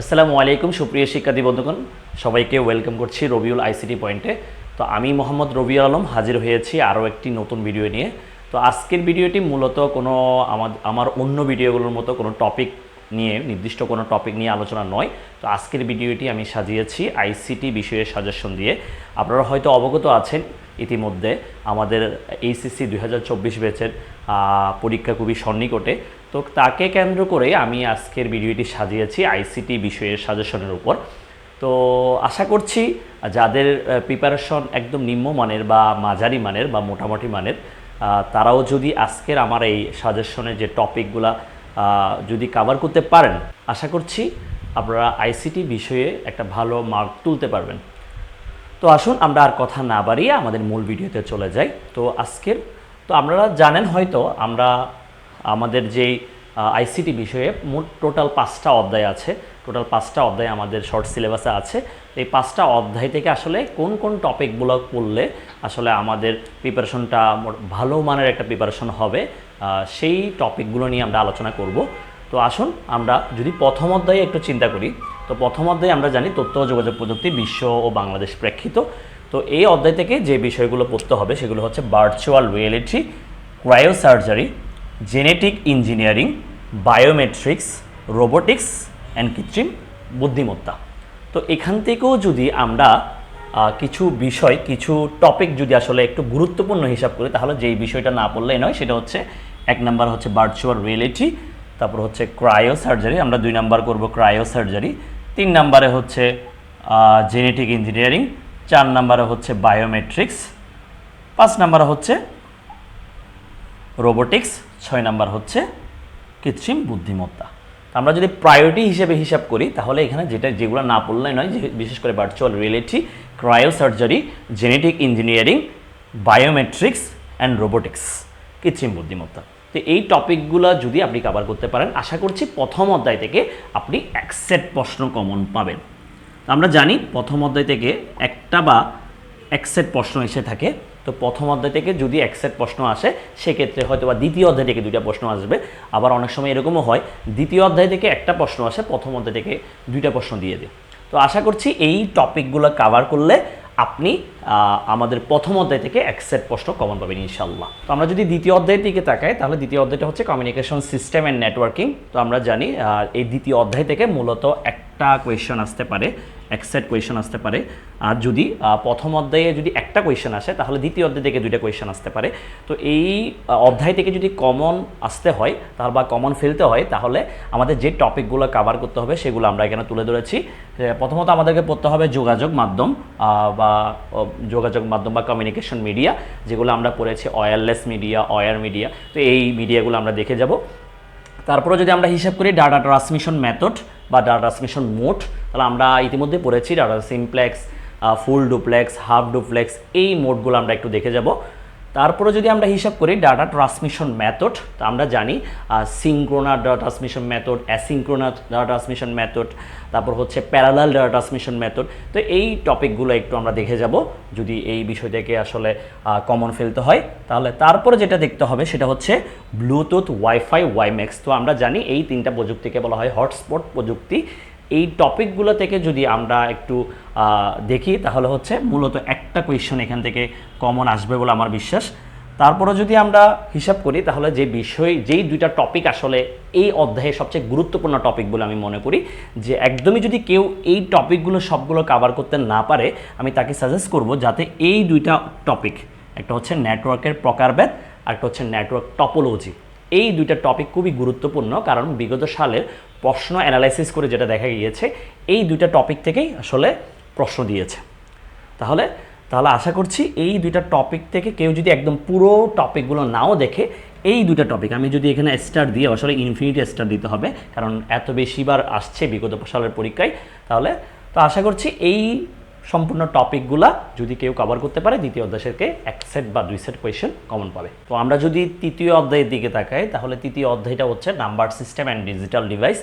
আসসালামু আলাইকুম, সুপ্রিয় শিক্ষার্থী বন্ধুগণ। সবাইকে ওয়েলকাম করছি রবিউল আইসিটি পয়েন্টে। তো আমি মোহাম্মদ রবিউল আলম হাজির হয়েছি আরও একটি নতুন ভিডিও নিয়ে। তো আজকের ভিডিওটি মূলত কোনো আমার আমার অন্য ভিডিওগুলোর মতো কোনো টপিক নিয়ে, নির্দিষ্ট কোনো টপিক নিয়ে আলোচনা নয়। তো আজকের ভিডিওটি আমি সাজিয়েছি আইসিটি বিষয়ের সাজেশন দিয়ে। আপনারা হয়তো অবগত আছেন ইতিমধ্যে আমাদের এইসিসি দুই হাজার চব্বিশ ব্যাচের পরীক্ষা খুবই সন্নিকটে তো তাকে কেন্দ্র করে আমি আজকের ভিডিওটি সাজিয়েছি আইসিটি বিষয়ের সাজেশনের উপর। তো আশা করছি যাদের প্রিপারেশন একদম নিম্নমানের বা মাঝারি মানের বা মোটামুটি মানের তারাও যদি আজকের আমার এই সাজেশনের যে টপিকগুলা যদি কাভার করতে পারেন, আশা করছি আপনারা আইসিটি বিষয়ে একটা ভালো মার্ক তুলতে পারবেন। তো আসুন আমরা আর কথা না বাড়িয়ে আমাদের মূল ভিডিওতে চলে যাই। তো আজকের, তো আপনারা জানেন হয়তো আমরা আমাদের যেই আইসিটি বিষয়ে মোট টোটাল পাঁচটা অধ্যায় আছে। টোটাল পাঁচটা অধ্যায় আমাদের শর্ট সিলেবাসে আছে। এই পাঁচটা অধ্যায় থেকে আসলে কোন কোন টপিকগুলো পড়লে আসলে আমাদের প্রিপারেশনটা ভালো মানের একটা প্রিপারেশন হবে সেই টপিকগুলো নিয়ে আমরা আলোচনা করব। তো আসুন আমরা যদি প্রথম অধ্যায়ে একটু চিন্তা করি, তো প্রথম অধ্যায়ে আমরা জানি তথ্য ও যোগাযোগ প্রযুক্তি, বিশ্ব ও বাংলাদেশ প্রেক্ষিত। তো এই অধ্যায় থেকে যে বিষয়গুলো পড়তে হবে সেগুলো হচ্ছে virtual reality cryosurgery genetic engineering biometrics robotics and কৃত্রিম বুদ্ধিমত্তা। তো এখান থেকেও যদি আমরা কিছু বিষয়, কিছু টপিক যদি আসলে একটু গুরুত্বপূর্ণ হিসাব করি, তাহলে যেই বিষয়টা না পড়লেই নয়, সেটা হচ্ছে, এক নাম্বার হচ্ছে ভার্চুয়াল রিয়েলিটি তারপর হচ্ছে ক্রায়ো সার্জারি আমরা দুই নাম্বার করব ক্রায়ো সার্জারি তিন নাম্বারে হচ্ছে জেনেটিক ইঞ্জিনিয়ারিং চার নাম্বারে হচ্ছে বায়োমেট্রিক্স পাঁচ নাম্বারে হচ্ছে রোবোটিক্স ছয় নাম্বার হচ্ছে কৃত্রিম বুদ্ধিমত্তা। আমরা যদি প্রায়োরিটি হিসেবে হিসাব করি, তাহলে এখানে যেটা, যেগুলো না পড়লে নয় বিশেষ করে virtual reality cryosurgery genetic engineering biometrics and robotics কৃত্রিম বুদ্ধিমত্তা। তো এই টপিকগুলো যদি আপনি কভার করতে পারেন, আশা করছি প্রথম অধ্যায় থেকে আপনি এক প্রশ্ন কমন পাবেন। আমরা জানি প্রথম অধ্যায় থেকে একটা বা এক প্রশ্ন এসে থাকে। তো প্রথম অধ্যায় থেকে যদি এক সেট প্রশ্ন আসে, সেক্ষেত্রে হয়তো বা দ্বিতীয় অধ্যায় থেকে দুইটা প্রশ্ন আসবে। আবার অনেক সময় এরকমও হয়, দ্বিতীয় অধ্যায় থেকে একটা প্রশ্ন আসে, প্রথম অধ্যায় থেকে দুইটা প্রশ্ন দিয়ে দেয়। তো আশা করছি এই টপিকগুলো কাভার করলে আপনি আমাদের প্রথম অধ্যায় থেকে এক সেট প্রশ্ন কমন পাবেন ইনশাল্লাহ তো আমরা যদি দ্বিতীয় অধ্যায়ের দিকে তাকাই, তাহলে দ্বিতীয় অধ্যায়টা হচ্ছে কমিউনিকেশন সিস্টেম অ্যান্ড নেটওয়ার্কিং তো আমরা জানি এই দ্বিতীয় অধ্যায় থেকে মূলত একটা কোয়েশ্চেন আসতে পারে। এক সেট কোয়েশ্চেন আসতে পারে। আর যদি প্রথম অধ্যায়ে যদি একটা কোয়েশ্চেন আসে, তাহলে দ্বিতীয় অধ্যায় থেকে দুইটা কোয়েশ্চেন আসতে পারে। তো এই অধ্যায় থেকে যদি কমন আসতে হয়, তাহলে বা কমন ফেলতে হয়, তাহলে আমাদের যে টপিকগুলো কাভার করতে হবে, সেগুলো আমরা এখানে তুলে ধরেছি। প্রথমত আমাদেরকে পড়তে হবে যোগাযোগ মাধ্যম বা যোগাযোগ মাধ্যম বা কমিউনিকেশন মিডিয়া যেগুলো আমরা পড়েছি ওয়্যারলেস মিডিয়া ওয়্যার মিডিয়া তো এই মিডিয়াগুলো আমরা দেখে যাব। তারপরে যদি আমরা হিসাব করি ডাটা ট্রান্সমিশন মেথড বা ডাটা ট্রান্সমিশন মোড তাহলে আমরা ইতিমধ্যে পড়েছি data simplex full duplex half duplex এই মোডগুলো আমরা একটু দেখে যাব। তারপরে যদি আমরা হিসাব করি ডাটা ট্রান্সমিশন মেথড তো আমরা জানি synchronous data transmission method asynchronous data transmission method তারপর হচ্ছে প্যারালাল ডাটা ট্রান্সমিশন মেথড তো এই টপিকগুলো একটু আমরা দেখে যাব, যদি এই বিষয়টাকে আসলে কমন ফেলতে হয়। তাহলে তারপরে যেটা দেখতে হবে সেটা হচ্ছে ব্লুটুথ ওয়াইফাই ওয়াইম্যাক্স তো আমরা জানি এই তিনটা প্রযুক্তিকে বলা হয় হটস্পট প্রযুক্তি। এই টপিকগুলো থেকে যদি আমরা একটু দেখি, তাহলে হচ্ছে মূলত একটা কোয়েশ্চন এখান থেকে কমন আসবে বলে আমার বিশ্বাস। তারপরে যদি আমরা হিসাব করি, তাহলে যে বিষয়, যেই দুইটা টপিক আসলে এই অধ্যায়ে সবচেয়ে গুরুত্বপূর্ণ টপিক বলে আমি মনে করি, যে একদমই যদি কেউ এই টপিকগুলো সবগুলো কাভার করতে না পারে, আমি তাকে সাজেস্ট করব যাতে এই দুইটা টপিক একটা হচ্ছে নেটওয়ার্কের প্রকারভেদ, আর একটা হচ্ছে নেটওয়ার্ক টপোলজি এই দুইটা টপিক খুবই গুরুত্বপূর্ণ, কারণ বিগত সালের প্রশ্ন অ্যানালাইসিস করে যেটা দেখা গিয়েছে, এই দুইটা টপিক থেকেই আসলে প্রশ্ন দিয়েছে। তাহলে তাহলে আশা করছি এই দুইটা টপিক থেকে কেউ যদি একদম পুরো টপিকগুলো নাও দেখে, এই দুইটা টপিক আমি যদি এখানে স্টার দিই আসলে ইনফিনিটি স্টার দিতে হবে, কারণ এত বেশিবার আসছে বিগত সালের পরীক্ষায়, তাহলে, তো আশা করছি এই সম্পূর্ণ টপিকগুলা যদি কেউ কভার করতে পারে, দ্বিতীয় অধ্যায় এক সেট বা দুই সেট কোয়েশ্চেন কমন পাবে। তো আমরা যদি তৃতীয় অধ্যায়ের দিকে তাকাই, তাহলে তৃতীয় অধ্যায়টা হচ্ছে number system and digital device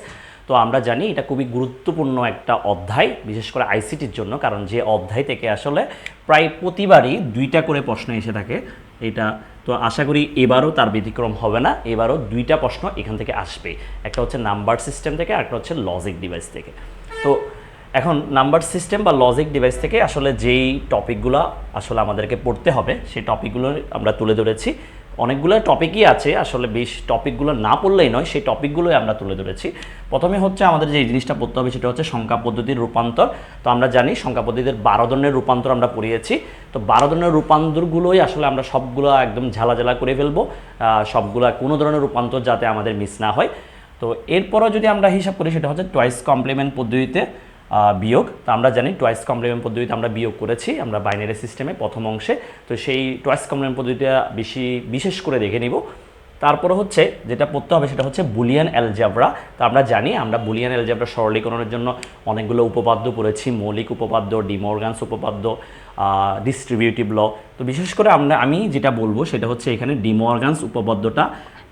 তো আমরা জানি এটা খুবই গুরুত্বপূর্ণ একটা অধ্যায়, বিশেষ করে আইসিটির জন্য, কারণ যে অধ্যায় থেকে আসলে প্রায় প্রতিবারই দুইটা করে প্রশ্ন এসে থাকে। এটা, তো আশা করি এবারও তার ব্যতিক্রম হবে না, এবারও দুইটা প্রশ্ন এখান থেকে আসবে। একটা হচ্ছে নাম্বার সিস্টেম থেকে, আর একটা হচ্ছে লজিক ডিভাইস থেকে। তো এখন নাম্বার সিস্টেম বা লজিক ডিভাইস থেকে আসলে যেই টপিকগুলো আসলে আমাদেরকে পড়তে হবে, সেই টপিকগুলো আমরা তুলে ধরেছি। অনেকগুলো টপিকই আছে, আসলে বেশ টপিকগুলো না পড়লেই নয়, সেই টপিকগুলোই আমরা তুলে ধরেছি। প্রথমে হচ্ছে আমাদের যে জিনিসটা পড়তে হবে সেটা হচ্ছে সংখ্যা পদ্ধতির রূপান্তর। তো আমরা জানি সংখ্যা পদ্ধতির বারো ধরনের রূপান্তর আমরা পড়িয়েছি। তো বারো ধরনের রূপান্তরগুলোই আসলে আমরা সবগুলো একদম ঝালাঝালা করে ফেলব সবগুলো কোনো ধরনের রূপান্তর যাতে আমাদের মিস না হয়। তো এরপরও যদি আমরা হিসাব করি সেটা হচ্ছে টয়েস কমপ্লিমেন্ট পদ্ধতিতে। বিয়োগ। তো আমরা জানি টয়েস কমপ্লিমেন্ট পদ্ধতিতে আমরা বিয়োগ করেছি, আমরা বাইনারি সিস্টেমে প্রথম অংশে। তো সেই টয়েস কমপ্লিমেন্ট পদ্ধতিটা বেশি, বিশেষ করে দেখে নিব। তারপরে হচ্ছে যেটা পড়তে হবে সেটা হচ্ছে বুলিয়ান অ্যালজাবরা তো আমরা জানি আমরা বুলিয়ান অ্যালজাবরা সরলীকরণের জন্য অনেকগুলো উপপাদ্য পড়েছি, মৌলিক উপপাদ্য, ডিমর্গানস উপপাদ্য ডিস্ট্রিবিউটিভ ল তো বিশেষ করে আমরা, আমি যেটা বলব সেটা হচ্ছে এখানে ডিমর্গানস উপপাদ্যটা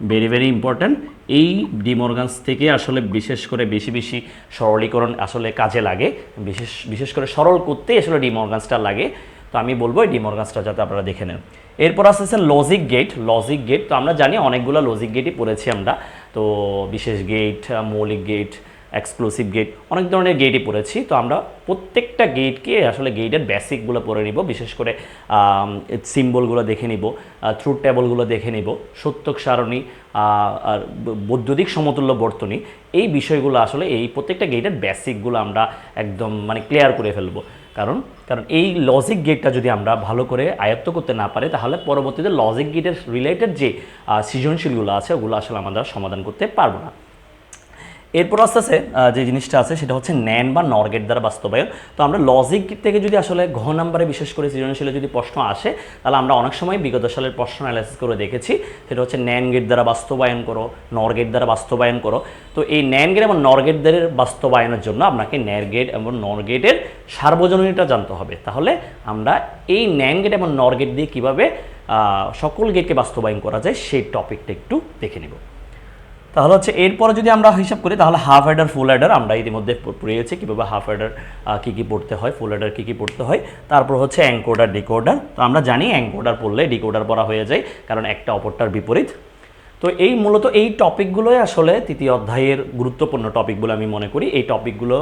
ভেরি ভেরি ইম্পর্ট্যান্ট এই ডিমর্গানস থেকে আসলে বিশেষ করে বেশি বেশি সরলীকরণ আসলে কাজে লাগে। বিশেষ বিশেষ করে সরল করতেই আসলে ডিমর্গানসটা লাগে। তো আমি বলব এই ডিমর্গানসটা যাতে আপনারা দেখে নেন। এরপর আসতেছে লজিক গেট লজিক গেট তো আমরা জানি অনেকগুলো লজিক গেটই পড়েছি আমরা। তো বিশেষ গেট মৌলিক গেট এক্সক্লুসিভ গেট অনেক ধরনের গেটই পড়েছি তো আমরা প্রত্যেকটা গেটকে আসলে গেটের বেসিকগুলো পড়ে নিব, বিশেষ করে সিম্বলগুলো দেখে নিব থ্রুট টেবলগুলো দেখে নিব, সত্যক সারণী আর বৈদ্যুতিক সমতুল্য বর্তনী, এই বিষয়গুলো আসলে এই প্রত্যেকটা গেটের বেসিকগুলো আমরা একদম মানে ক্লিয়ার করে ফেলব। কারণ কারণ এই লজিক গেটটা যদি আমরা ভালো করে আয়ত্ত করতে না পারি, তাহলে পরবর্তীতে লজিক গেটের রিলেটেড যে সৃজনশীলগুলো আছে, ওগুলো আসলে আমরা সমাধান করতে পারব না। এরপর আস্তে আস্তে যে জিনিসটা আছে সেটা হচ্ছে ন্যান বা নরগেট দ্বারা বাস্তবায়ন। তো আমরা লজিক থেকে যদি আসলে ঘ নাম্বারে বিশেষ করে সৃজনশীলে যদি প্রশ্ন আসে, তাহলে আমরা অনেক সময় বিগত সালের প্রশ্ন অ্যানালাইসিস করে দেখেছি। সেটা হচ্ছে ন্যান গেট দ্বারা বাস্তবায়ন করো, নরগেট দ্বারা বাস্তবায়ন করো। তো এই ন্যান গেট এবং নরগেট দ্বারা বাস্তবায়নের জন্য আপনাকে ন্যার গেট এবং নরগেটের সার্বজনীনতা জানতে হবে। তাহলে আমরা এই ন্যান গেট এবং নরগেট দিয়ে কীভাবে সকল গেটকে বাস্তবায়ন করা যায়, সেই টপিকটা একটু দেখে নেব। তাহলে হচ্ছে এরপরে যদি আমরা হিসাব করি, তাহলে হাফ অ্যাডার ফুল অ্যাডার আমরা ইতিমধ্যে পড়িয়েছি। কীভাবে হাফ অ্যাডার কী কী পড়তে হয় ফুল অ্যাডার কী কী পড়তে হয়। তারপর হচ্ছে অ্যাঙ্কোডার ডিকোডার তো আমরা জানি অ্যাঙ্কোডার পড়লে ডিকোডার পড়া হয়ে যায়, কারণ একটা অপরটার বিপরীত। তো এই মূলত এই টপিকগুলোই আসলে তৃতীয় অধ্যায়ের গুরুত্বপূর্ণ টপিকগুলো আমি মনে করি। এই টপিকগুলো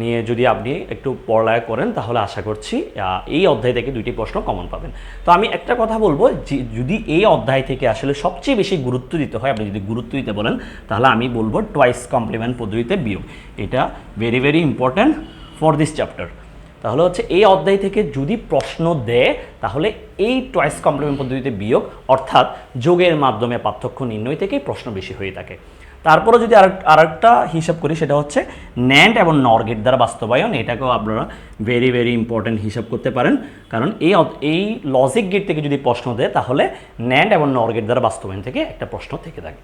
নিয়ে যদি আপনি একটু পড়ালেখা করেন, তাহলে আশা করছি এই অধ্যায় থেকে দুইটি প্রশ্ন কমন পাবেন। তো আমি একটা কথা বলব যদি এই অধ্যায় থেকে আসলে সবচেয়ে বেশি গুরুত্ব দিতে হয়, আপনি যদি গুরুত্ব দিতে বলেন, তাহলে আমি বলব টয়েস কমপ্লিমেন্ট পদ্ধতিতে বিয়োগ। এটা very very important for this chapter তাহলে হচ্ছে এই অধ্যায় থেকে যদি প্রশ্ন দেয়, তাহলে এই টয়েস কমপ্লিমেন্ট পদ্ধতিতে বিয়োগ, অর্থাৎ যোগের মাধ্যমে পার্থক্য নির্ণয় থেকেই প্রশ্ন বেশি হয়ে থাকে। তারপরে যদি আর আরেকটা হিসাব করি, সেটা হচ্ছে ন্যান্ড এবং নরগেট দ্বারা বাস্তবায়ন, এটাকেও আপনারা ভেরি ভেরি ইম্পর্ট্যান্ট হিসাব করতে পারেন। কারণ এই এই লজিক গেট থেকে যদি প্রশ্ন দেয়, তাহলে ন্যান্ড এবং নরগেট দ্বারা বাস্তবায়ন থেকে একটা প্রশ্ন থেকে থাকে।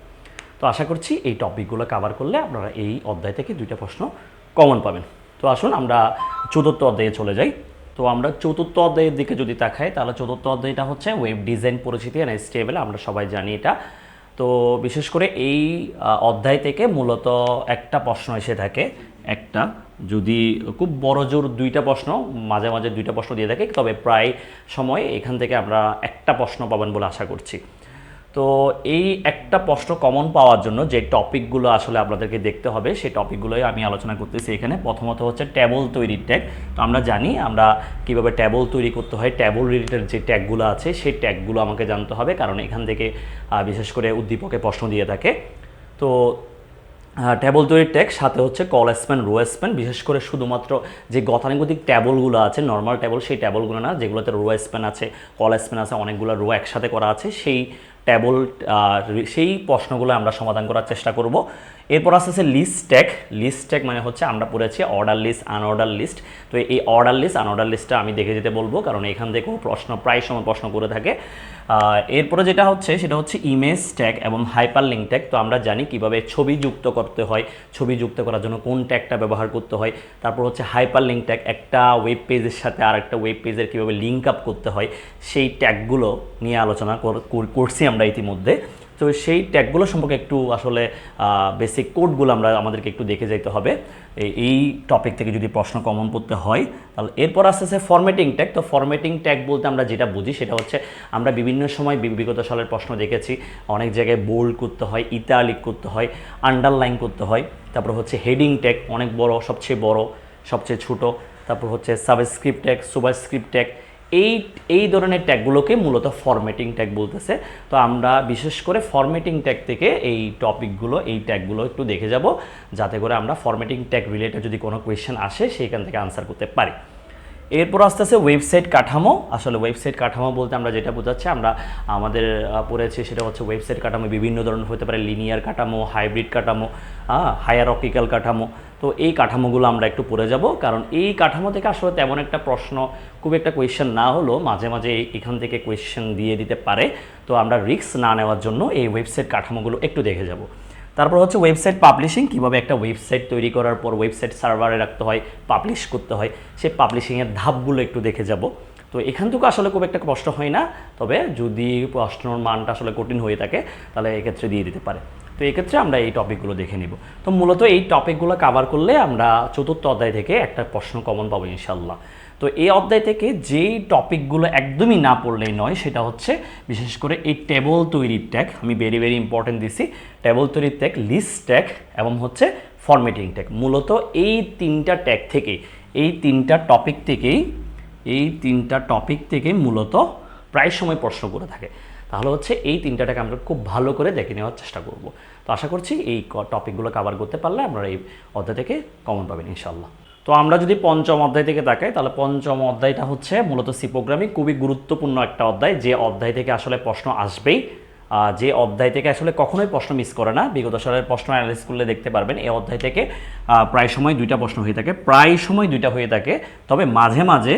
তো আশা করছি এই টপিকগুলো কভার করলে আপনারা এই অধ্যায় থেকে দুইটা প্রশ্ন কমন পাবেন। তো আসুন আমরা চতুর্থ অধ্যায়ে চলে যাই। তো আমরা চতুর্থ অধ্যায়ের দিকে যদি তাকাই, তাহলে চতুর্থ অধ্যায়টা হচ্ছে ওয়েব ডিজাইন পরিচিতি অ্যান্ড স্টেবল আমরা সবাই জানি এটা। তো বিশেষ করে এই অধ্যায় থেকে মূলত একটা প্রশ্ন এসে থাকে। একটা, যদি খুব বড় জোর দুইটা প্রশ্ন, মাঝে মাঝে দুইটা প্রশ্ন দিয়ে থাকে, তবে প্রায় সময় এখান থেকে আমরা একটা প্রশ্ন পাবেন বলে আশা করছি। তো এই একটা প্রশ্ন কমন পাওয়ার জন্য যে টপিকগুলো আসলে আপনাদেরকে দেখতে হবে, সেই টপিকগুলোই আমি আলোচনা করতেছি এখানে। প্রথমত হচ্ছে ট্যাবল তৈরির ট্যাগ তো আমরা জানি আমরা কীভাবে ট্যাবল তৈরি করতে হয়। ট্যাবল রিলেটেড যে ট্যাগগুলো আছে, সেই ট্যাগগুলো আমাকে জানতে হবে, কারণ এখান থেকে বিশেষ করে উদ্দীপকে প্রশ্ন দিয়ে থাকে। তো ট্যাবল তৈরির ট্যাগ সাথে হচ্ছে কল স্প্যান রো স্প্যান বিশেষ করে শুধুমাত্র যে গতানুগতিক ট্যাবলগুলো আছে নর্মাল ট্যাবল সেই ট্যাবলগুলো না, যেগুলোতে রো স্প্যান আছে কল স্প্যান আছে, অনেকগুলো রো একসাথে করা আছে, সেই ট্যাবল সেই প্রশ্নগুলো আমরা সমাধান করার চেষ্টা করব। এরপর আসতে আছে লিস্ট ট্যাগ লিস্ট ট্যাগ মানে হচ্ছে আমরা পড়েছি অর্ডার লিস্ট আনঅর্ডার লিস্ট তো এই অর্ডার লিস্ট আনঅর্ডার লিস্টটা আমি দেখে যেতে বলব, কারণ এখান থেকেও প্রশ্ন, প্রায় সময় প্রশ্ন করে থাকে। এরপরে যেটা হচ্ছে, সেটা হচ্ছে ইমেজ ট্যাগ এবং হাইপার লিঙ্ক ট্যাগ তো আমরা জানি কীভাবে ছবি যুক্ত করতে হয়, ছবি যুক্ত করার জন্য কোন ট্যাগটা ব্যবহার করতে হয়। তারপর হচ্ছে হাইপার লিঙ্ক ট্যাগ একটা ওয়েব পেজের সাথে আর একটা ওয়েব পেজের কীভাবে লিঙ্ক আপ করতে হয়, সেই ট্যাগগুলো নিয়ে আলোচনা কর- কর- করছি আমরা ইতিমধ্যে। তো সেই ট্যাগগুলো সম্পর্কে একটু আসলে বেসিক কোডগুলো আমরা আমাদেরকে একটু দেখে যেতে হবে। এই- এই টপিক থেকে যদি প্রশ্ন কমন পড়তে হয়, তাহলে এরপর আস্তে আস্তে ফরম্যাটিং ট্যাগ তো ফরম্যাটিং ট্যাগ বলতে আমরা যেটা বুঝি সেটা হচ্ছে, আমরা বিভিন্ন সময় বিগত সালের প্রশ্ন দেখেছি। অনেক জায়গায় বোল্ড করতে হয় ইতালিক করতে হয় আন্ডারলাইন করতে হয়। তারপর হচ্ছে হেডিং ট্যাগ অনেক বড়, সবচেয়ে বড়, সবচেয়ে ছোট। তারপর হচ্ছে সাবস্ক্রিপ্ট ট্যাগ সুপারস্ক্রিপ্ট ট্যাগ এই এই ধরনের ট্যাগগুলোকে মূলত ফরম্যাটিং ট্যাগ বলতেছে। তো আমরা বিশেষ করে ফরম্যাটিং ট্যাগ থেকে এই টপিকগুলো এই ট্যাগগুলো একটু দেখে যাব, যাতে করে আমরা ফরম্যাটিং ট্যাগ রিলেটেড যদি কোনো কোয়েশ্চেন আসে, সেইখান থেকে আনসার করতে পারি। এরপর আস্তে আস্তে ওয়েবসাইট কাঠামো, আসলে ওয়েবসাইট কাঠামো বলতে আমরা যেটা বোঝাচ্ছি, আমরা আমাদের পড়েছি সেটা হচ্ছে ওয়েবসাইট কাঠামো, বিভিন্ন ধরনের হতে পারে লিনিয়ার কাঠামো হাইব্রিড কাঠামো হায়ার হায়ারকিক্যাল কাঠামো। তো এই কাঠামোগুলো আমরা একটু পড়ে যাব, কারণ এই কাঠামো থেকে আসলে তেমন একটা প্রশ্ন, খুব একটা কোয়েশ্চেন না হলেও মাঝে মাঝে এখান থেকে কোয়েশ্চেন দিয়ে দিতে পারে। তো আমরা রিস্ক না নেওয়ার জন্য এই ওয়েবসাইট কাঠামোগুলো একটু দেখে যাব। তারপর হচ্ছে ওয়েবসাইট পাবলিশিং কীভাবে একটা ওয়েবসাইট তৈরি করার পর ওয়েবসাইট সার্ভারে রাখতে হয় পাবলিশ করতে হয়, সেই পাবলিশিংয়ের ধাপগুলো একটু দেখে যাব। তো এখান থেকে আসলে খুব একটা কষ্ট হয় না, তবে যদি প্রশ্নর মানটা আসলে কঠিন হয়ে থাকে, তাহলে এক্ষেত্রে দিয়ে দিতে পারে। তো এক্ষেত্রে আমরা এই টপিকগুলো দেখে নিব। তো মূলত এই টপিকগুলো কাভার করলে আমরা চতুর্থ অধ্যায় থেকে একটা প্রশ্ন কমন পাবো ইনশাল্লাহ তো এই অধ্যায় থেকে যেই টপিকগুলো একদমই না পড়লেই নয়, সেটা হচ্ছে বিশেষ করে এই টেবল তৈরির ট্যাগ আমি ভেরি ভেরি ইম্পর্টেন্ট দিছি। টেবল তৈরির ট্যাগ লিস্ট ট্যাগ এবং হচ্ছে ফরম্যাটিং ট্যাগ মূলত এই তিনটা ট্যাগ থেকে এই তিনটা টপিক থেকেই, এই তিনটা টপিক থেকে মূলত প্রায় সময় প্রশ্ন করে থাকে। তাহলে হচ্ছে এই তিনটাটাকে আমরা খুব ভালো করে দেখে নেওয়ার চেষ্টা করব। তো আশা করছি এই টপিকগুলো কভার করতে পারলে আপনারা এই অধ্যায় থেকে কমন পাবেন ইনশাল্লাহ তো আমরা যদি পঞ্চম অধ্যায় থেকে তাকাই, তাহলে পঞ্চম অধ্যায়টা হচ্ছে মূলত সি প্রোগ্রামিং খুবই গুরুত্বপূর্ণ একটা অধ্যায়, যে অধ্যায় থেকে আসলে প্রশ্ন আসবেই। যে অধ্যায় থেকে আসলে কখনোই প্রশ্ন মিস করে না। বিগত সালের প্রশ্ন অ্যানালিস করলে দেখতে পারবেন, এই অধ্যায় থেকে প্রায় সময় দুইটা প্রশ্ন হয়ে থাকে, প্রায় সময় দুইটা হয়ে থাকে, তবে মাঝে মাঝে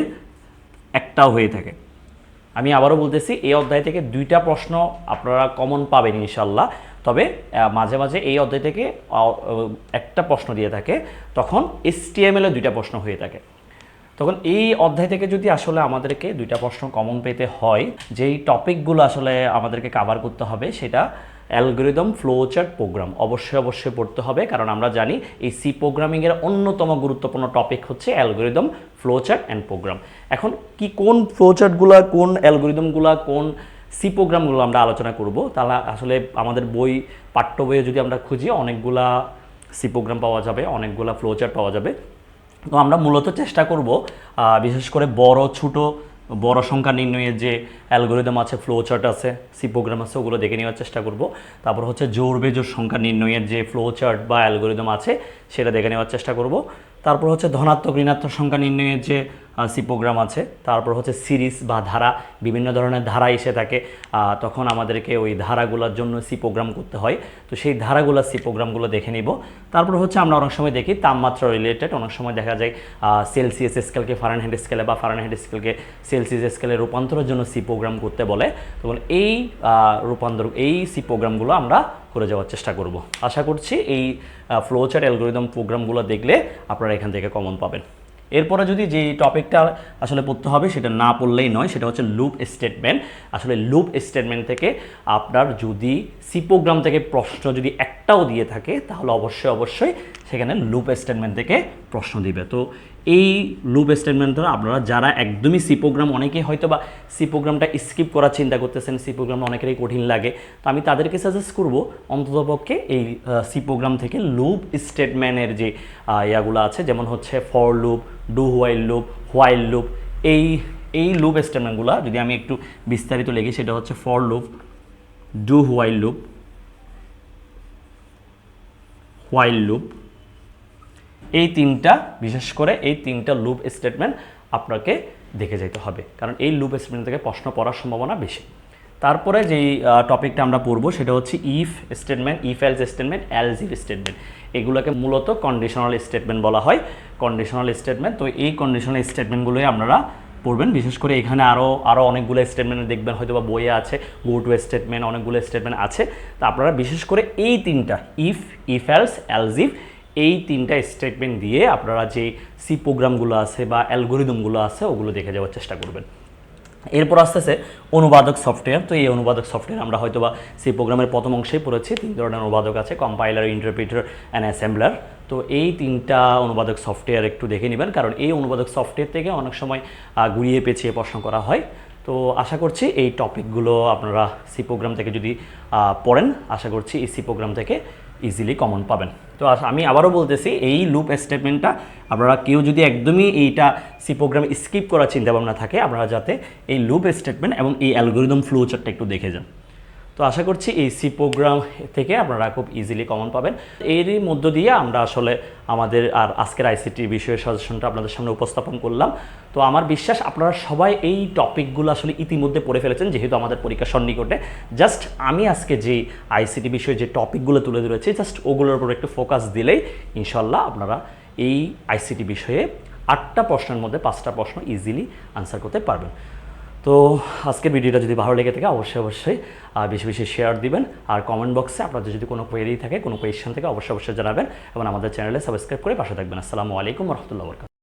একটাও হয়ে থাকে। আমি আবারও বলতেছি, এই অধ্যায় থেকে দুইটা প্রশ্ন আপনারা কমন পাবেন ইনশাল্লাহ। তবে মাঝে মাঝে এই অধ্যায় থেকে একটা প্রশ্ন দিয়ে থাকে, তখন এসটিএমএল এ দুইটা প্রশ্ন হয়ে থাকে। তখন এই অধ্যায় থেকে যদি আসলে আমাদেরকে দুইটা প্রশ্ন কমন পেতে হয়, যেই টপিকগুলো আসলে আমাদেরকে কাভার করতে হবে, সেটা অ্যালগোরিদম ফ্লোচার্ট প্রোগ্রাম। অবশ্যই অবশ্যই পড়তে হবে, কারণ আমরা জানি এই সি প্রোগ্রামিংয়ের অন্যতম গুরুত্বপূর্ণ টপিক হচ্ছে অ্যালগোরিদম ফ্লোচার্ট অ্যান্ড প্রোগ্রাম এখন কি কোন ফ্লোচার্টগুলো কোন অ্যালগোরিদমগুলো কোন সি প্রোগ্রামগুলো আমরা আলোচনা করব? তাহলে আসলে আমাদের বই, পাঠ্য বইয়ে যদি আমরা খুঁজি, অনেকগুলা সি প্রোগ্রাম পাওয়া যাবে, অনেকগুলা ফ্লোচার্ট পাওয়া যাবে। তো আমরা মূলত চেষ্টা করব বিশেষ করে বড়, ছোট বড় সংখ্যা নির্ণয়ের যে অ্যালগোরিদম আছে ফ্লো চার্ট আছে সি প্রোগ্রাম আছে, ওগুলো দেখে নেওয়ার চেষ্টা করব। তারপর হচ্ছে জোর বেজোর সংখ্যা নির্ণয়ের যে ফ্লো চার্ট বা অ্যালগোরিদম আছে, সেটা দেখে নেওয়ার চেষ্টা করব। তারপর হচ্ছে ধনাত্মক ঋণাত্মক সংখ্যা নির্ণয়ের যে সি প্রোগ্রাম আছে। তারপর হচ্ছে সিরিজ বা ধারা, বিভিন্ন ধরনের ধারা এসে থাকে। তখন আমাদেরকে ওই ধারাগুলোর জন্য সি প্রোগ্রাম করতে হয়। তো সেই ধারাগুলো, সি প্রোগ্রামগুলো দেখে নিব। তারপর হচ্ছে আমরা অনেক সময় দেখি তাপমাত্রা রিলেটেড অনেক সময় দেখা যায় সেলসিয়াস স্কেলকে ফারেনহাইট স্কেলে বা ফারেনহাইট স্কেলকে সেলসিয়াস স্কেলে রূপান্তরের জন্য সি প্রোগ্রাম করতে বলে। তখন এই রূপান্তর, এই সি প্রোগ্রামগুলো আমরা করে যাওয়ার চেষ্টা করব। আশা করছি এই ফ্লোচার অ্যালগোরিদম প্রোগ্রামগুলো দেখলে আপনারা এখান থেকে কমন পাবেন। এরপরে যদি যে টপিকটা আসলে পড়তে হবে, সেটা না পড়লেই নয়, সেটা হচ্ছে লুপ স্টেটমেন্ট। আসলে লুপ স্টেটমেন্ট থেকে আপনার যদি সিপোগ্রাম থেকে প্রশ্ন যদি একটাও দিয়ে থাকে, তাহলে অবশ্যই অবশ্যই সেখানে লুপ স্টেটমেন্ট থেকে প্রশ্ন দিবে। তো এই লুপ স্টেটমেন্টটা আপনারা যারা একদমই সি প্রোগ্রাম অনেকেই হয়তো বা সি প্রোগ্রামটা স্কিপ করার চিন্তা করতেছেন সি প্রোগ্রাম অনেকেরই কঠিন লাগে। তো আমি তাদেরকে সাজেস্ট করব অন্ততপক্ষে এই সি প্রোগ্রাম থেকে লুপ স্টেটমেন্টের যে ইয়াগুলো আছে, যেমন হচ্ছে for loop do while loop while loop এই এই লুপ স্টেটমেন্টগুলো যদি আমি একটু বিস্তারিত লিখি, সেটা হচ্ছে for loop do while loop while loop এই তিনটা, বিশেষ করে এই তিনটা লুপ স্টেটমেন্ট আপনাকে দেখে যেতে হবে। কারণ এই লুপ স্টেটমেন্ট থেকে প্রশ্ন পড়ার সম্ভাবনা বেশি। তারপরে যেই টপিকটা আমরা পড়ব সেটা হচ্ছে if statement if else statement else if statement এগুলোকে মূলত কন্ডিশনাল স্টেটমেন্ট বলা হয়। কন্ডিশনাল স্টেটমেন্ট তো এই কন্ডিশনাল স্টেটমেন্টগুলোই আপনারা পড়বেন। বিশেষ করে এখানে আরও আরও অনেকগুলো স্টেটমেন্ট দেখবেন হয়তো বা বইয়ে আছে গো টু স্টেটমেন্ট অনেকগুলো স্টেটমেন্ট আছে। তো আপনারা বিশেষ করে এই তিনটা ইফ ইফ এলস এলজিভ এই তিনটা স্টেটমেন্ট দিয়ে আপনারা যে সি প্রোগ্রামগুলো আছে বা অ্যালগোরিদমগুলো আছে, ওগুলো দেখে যাওয়ার চেষ্টা করবেন। এরপর আসতেছে অনুবাদক সফটওয়্যার তো এই অনুবাদক সফটওয়্যার আমরা হয়তো বা সেই প্রোগ্রামের প্রথম অংশেই পড়েছি। তিন ধরনের অনুবাদক আছে কম্পাইলার ইন্টারপ্রিটার অ্যান্ড অ্যাসেম্বলার তো এই তিনটা অনুবাদক সফটওয়্যার একটু দেখে নেবেন, কারণ এই অনুবাদক সফটওয়্যার থেকে অনেক সময় ঘুরিয়ে পেঁচিয়ে প্রশ্ন করা হয়। তো আশা করছি এই টপিকগুলো আপনারা সি প্রোগ্রাম থেকে যদি পড়েন, আশা করছি এই সি প্রোগ্রাম থেকে ইজিলি কমন পাবেন। তো আমি আবারও বলতেছি, এই লুপ স্টেটমেন্টটা আপনারা কেউ যদি একদমই এইটা সি প্রোগ্রাম স্কিপ করার চিন্তাভাবনা থাকে, আপনারা যাতে এই লুপ স্টেটমেন্ট এবং এই অ্যালগোরিদম ফ্লো চার্টটা একটু দেখে যান। তো আশা করছি এই সি প্রোগ্রাম থেকে আপনারা খুব ইজিলি কমন পাবেন। এরই মধ্য দিয়ে আমরা আসলে আমাদের আর আজকের আইসিটি বিষয়ের সাজেশনটা আপনাদের সামনে উপস্থাপন করলাম। তো আমার বিশ্বাস আপনারা সবাই এই টপিকগুলো আসলে ইতিমধ্যে পড়ে ফেলেছেন, যেহেতু আমাদের পরীক্ষা সন্নিকটে। জাস্ট আমি আজকে যে আইসিটি বিষয়ে যে টপিকগুলো তুলে ধরেছি জাস্ট ওগুলোর উপর একটু ফোকাস দিলেই ইনশাল্লাহ আপনারা এই আইসিটি বিষয়ে আটটা প্রশ্নের মধ্যে পাঁচটা প্রশ্ন ইজিলি আনসার করতে পারবেন। তো আজকের ভিডিওটা যদি ভালো লেগে থাকে, অবশ্যই অবশ্যই বেশি বেশি শেয়ার দিবেন। আর কমেন্ট বক্সে আপনাদের যদি কোনো কোয়েরি থাকে, কোনো কোয়েশ্চেন থাকে, অবশ্যই অবশ্যই জানাবেন এবং আমাদের চ্যানেলে সাবস্ক্রাইব করে পাশে থাকবেন। আসসালামু আলাইকুম রহমতুল্লাহ